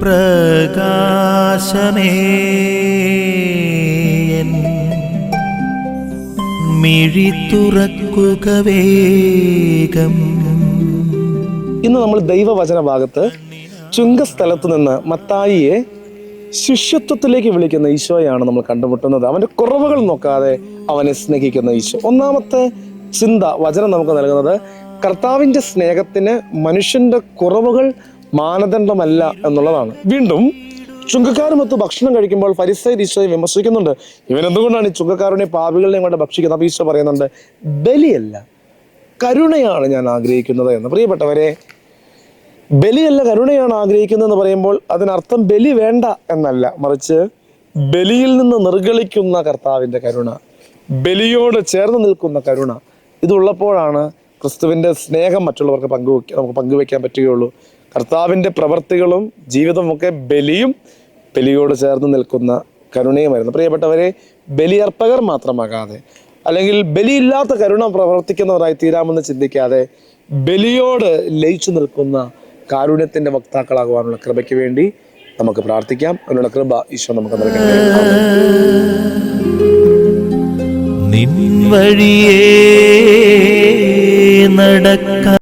പ്രകാശമേ. തുറക്കുക വേഗം. ഇന്ന് നമ്മൾ ദൈവവചന ഭാഗത്ത് ചുങ്കസ്ഥലത്ത് നിന്ന് മത്തായിയെ ശിഷ്യത്വത്തിലേക്ക് വിളിക്കുന്ന ഈശോയാണ് നമ്മൾ കണ്ടുമുട്ടുന്നത്. അവന്റെ കുറവുകൾ നോക്കാതെ അവനെ സ്നേഹിക്കുന്ന ഈശോ. ഒന്നാമത്തെ ചിന്ത വചനം നമുക്ക് നൽകുന്നത് കർത്താവിന്റെ സ്നേഹത്തിന് മനുഷ്യന്റെ കുറവുകൾ മാനദണ്ഡമല്ല എന്നുള്ളതാണ്. വീണ്ടും ചുങ്കക്കാരുമൊത്ത് ഭക്ഷണം കഴിക്കുമ്പോൾ ഫരിസൈ ഈശോയെ വിമർശിക്കുന്നുണ്ട്. ഇവൻ എന്തുകൊണ്ടാണ് ഈ ചുങ്കക്കാരുടെ പാപികളെയും കൊണ്ട് ഭക്ഷിക്കുന്നത്? അപ്പൊ ഈശോ പറയുന്നുണ്ട് ബലിയല്ല കരുണയാണ് ഞാൻ ആഗ്രഹിക്കുന്നത്. എന്ന് പ്രിയപ്പെട്ടവരെ ബലിയല്ല കരുണയാണ് ആഗ്രഹിക്കുന്നത് എന്ന് പറയുമ്പോൾ അതിനർത്ഥം ബലി വേണ്ട എന്നല്ല. മറിച്ച് ബലിയിൽ നിന്ന് നിർഗളിക്കുന്ന കർത്താവിന്റെ കരുണ ബലിയോട് ചേർന്ന് നിൽക്കുന്ന കരുണ ഇതുള്ളപ്പോഴാണ് ക്രിസ്തുവിന്റെ സ്നേഹം മറ്റുള്ളവർക്ക് പങ്കുവെക്കാൻ നമുക്ക് പങ്കുവെക്കാൻ പറ്റുകയുള്ളൂ. കർത്താവിന്റെ പ്രവർത്തികളും ജീവിതമൊക്കെ ബലിയും ബലിയോട് ചേർന്ന് നിൽക്കുന്ന കരുണയുമായിരുന്നു. പ്രിയപ്പെട്ടവരെ ബലിയർപ്പകർ മാത്രമാകാതെ അല്ലെങ്കിൽ ബലിയില്ലാത്ത കരുണ പ്രവർത്തിക്കുന്നവരായി തീരാമെന്ന് ചിന്തിക്കാതെ ബലിയോട് ലയിച്ചു നിൽക്കുന്ന കാരുണ്യത്തിന്റെ വക്താക്കളാകുവാനുള്ള കൃപയ്ക്ക് വേണ്ടി നമുക്ക് പ്രാർത്ഥിക്കാം. അതിനുള്ള കൃപ ഈശോ നമുക്ക് നൽകട്ടെ. നിൻ നടക്ക